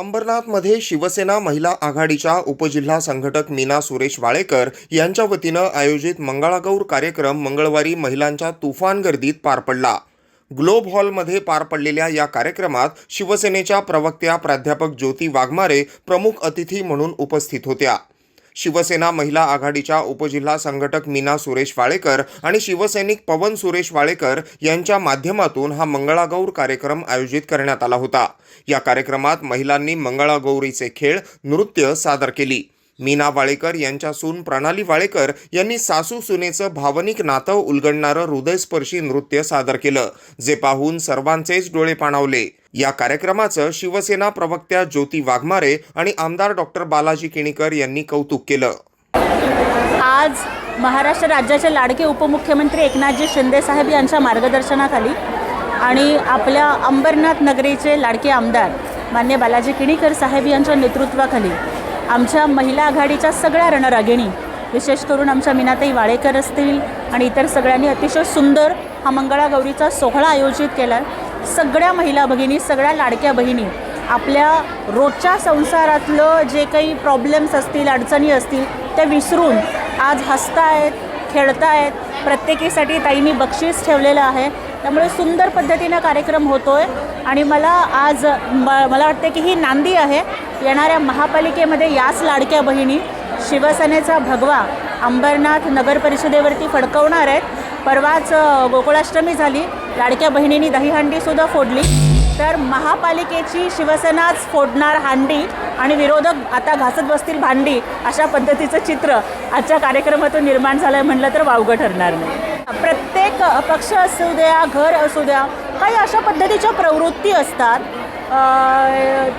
अंबरनाथमध्ये शिवसेना महिला आघाडीच्या उपजिल्हा संघटक मीना सुरेश वाळेकर यांच्या वतीनं आयोजित मंगळागौर कार्यक्रम मंगळवारी महिलांच्या तुफान गर्दीत पार पडला. ग्लोब हॉलमध्ये पार पडलेल्या या कार्यक्रमात शिवसेनेच्या प्रवक्त्या प्राध्यापक ज्योती वाघमारे प्रमुख अतिथी म्हणून उपस्थित होत्या. शिवसेना महिला आघाडीच्या उपजिल्हा संघटक मीना सुरेश वाळेकर आणि शिवसैनिक पवन सुरेश वाळेकर यांच्या माध्यमातून हा मंगळागौर कार्यक्रम आयोजित करण्यात आला होता. या कार्यक्रमात महिलांनी मंगळागौरीचे खेळ नृत्य सादर केली. मीना वाळेकर यांच्या सून प्रणाली वाळेकर यांनी सासू सुनेचं भावनिक नातं उलगडणारं हृदयस्पर्शी नृत्य सादर केलं जे पाहून सर्वांचेच डोळे पाणावले. या कार्यक्रमाचं शिवसेना प्रवक्त्या ज्योती वाघमारे आणि आमदार डॉक्टर बालाजी किणीकर यांनी कौतुक केलं. आज महाराष्ट्र राज्याचे लाडके उपमुख्यमंत्री एकनाथजी शिंदे साहेब यांच्या मार्गदर्शनाखाली आणि आपल्या अंबरनाथ नगरीचे लाडके आमदार मान्य बालाजी किणीकर साहेब यांच्या नेतृत्वाखाली आमच्या महिला आघाडीच्या सगळ्या रणरागिणी विशेष करून आमच्या मीनाताई वाळेकर असतील आणि इतर सगळ्यांनी अतिशय सुंदर हा मंगळागौरीचा सोहळा आयोजित केला सगळ्या महिला भगिनी सगळ्या लाडक्या बहिणी आपल्या रोजच्या संसारातलं जे काही प्रॉब्लेम्स असतील अडचणी असतील त्या विसरून आज हसतायत खेळतायत प्रत्येकीसाठी ताईंनी बक्षीस ठेवलेलं आहे. त्यामुळे सुंदर पद्धतीनं कार्यक्रम होतो आहे आणि मला आज म मला वाटते की ही नांदी आहे. येणाऱ्या महापालिकेमध्ये याच लाडक्या बहिणी शिवसेनेचा भगवा अंबरनाथ नगर परिषदेवरती फडकवणार आहेत. परवाच गोकुळाष्टमी झाली. लाडक्या बहिणींनी दहीहंडीसुद्धा फोडली. तर महापालिकेची शिवसेनाच फोडणार हांडी आणि विरोधक आता घासत बसतील भांडी अशा पद्धतीचं चित्र आजच्या कार्यक्रमातून निर्माण झालं आहे म्हटलं तर वावगं ठरणार नाही. प्रत्येक पक्ष असू द्या घर असू द्या काही अशा पद्धतीच्या प्रवृत्ती असतात.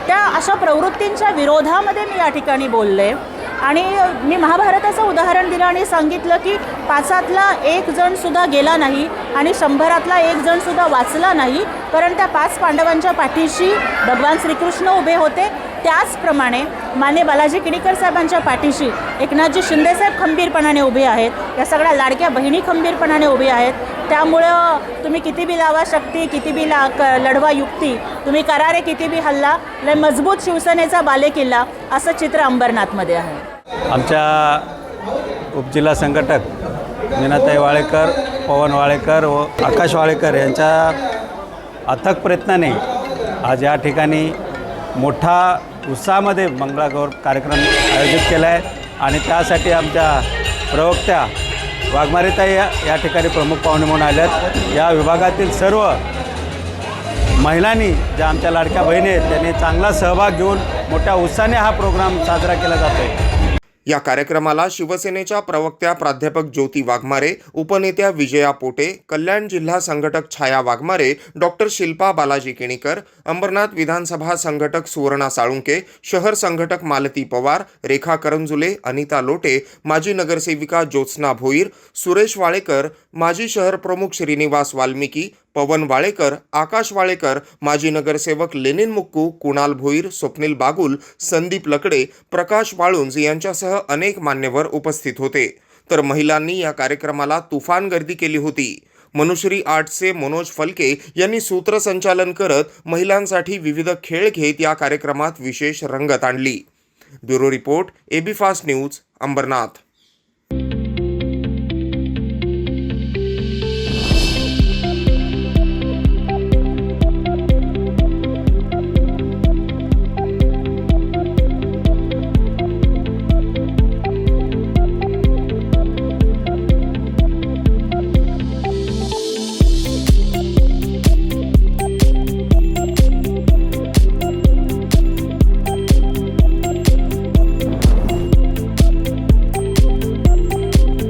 त्या अशा प्रवृत्तींच्या विरोधामध्ये मी या ठिकाणी बोलले. आणि मी महाभारताचं उदाहरण दिलं आणि सांगितलं की पाचातला एक जणसुद्धा गेला नाही आणि शंभरातला एक जणसुद्धा वाचला नाही कारण त्या पाच पांडवांच्या पाठीशी भगवान श्रीकृष्ण उभे होते. त्याचप्रमाणे माने बालाजी किणीकर साहेबांच्या पाठीशी एकनाथजी शिंदेसाहेब खंबीरपणाने उभे आहेत. या सगळ्या लाडक्या बहिणी खंबीरपणाने उभे आहेत. त्यामुळं तुम्ही किती बी लावा शक्ती किती बी ला क लढवा युक्ती तुम्ही करारे किती बी हल्ला लय मजबूत शिवसेनेचा बालेकिल्ला असं चित्र अंबरनाथमध्ये आहे. आमच्या उपजिल्हा संघटक मीनाताई वाळेकर पवन वाळेकर व आकाश वाळेकर यांच्या अथक प्रयत्नाने आज या ठिकाणी मोठा उत्साहामध्ये मंगळागौर कार्यक्रम आयोजित केला आहे आणि त्यासाठी आमच्या प्रवक्त्या वाघमारेताई या ठिकाणी प्रमुख पाहुणे म्हणून आल्यात. या विभागातील सर्व महिलांनी ज्या आमच्या लाडक्या बहिणी आहेत त्यांनी चांगला सहभाग घेऊन मोठ्या उत्साहाने हा प्रोग्राम साजरा केला जातो आहे या कार्यक्रमाला शिवसेनेच्या प्रवक्त्या प्राध्यापक ज्योती वाघमारे उपनेत्या विजया पोटे कल्याण जिल्हा संघटक छाया वाघमारे डॉक्टर शिल्पा बालाजी किणीकर अंबरनाथ विधानसभा संघटक सुवर्णा साळुंके शहर संघटक मालती पवार रेखा करंजुले अनिता लोटे माजी नगरसेविका ज्योत्स्ना भोईर सुरेश वाळेकर माजी शहर प्रमुख श्रीनिवास वाल्मिकी पवन वाळेकर आकाश वाळेकर माजी नगरसेवक लेनिन मुक्कू कुणाल भोईर स्वप्नील बागुल संदीप लकडे प्रकाश वाळुंज यांच्यासह अनेक मान्यवर उपस्थित होते. तर महिलांनी या कार्यक्रमाला तुफान गर्दी केली होती. मनुश्री आर्टचे मनोज फलके यांनी सूत्रसंचालन करत महिलांसाठी विविध खेळ घेत या कार्यक्रमात विशेष रंगत आणली. Bureau report AB fast news Ambernath.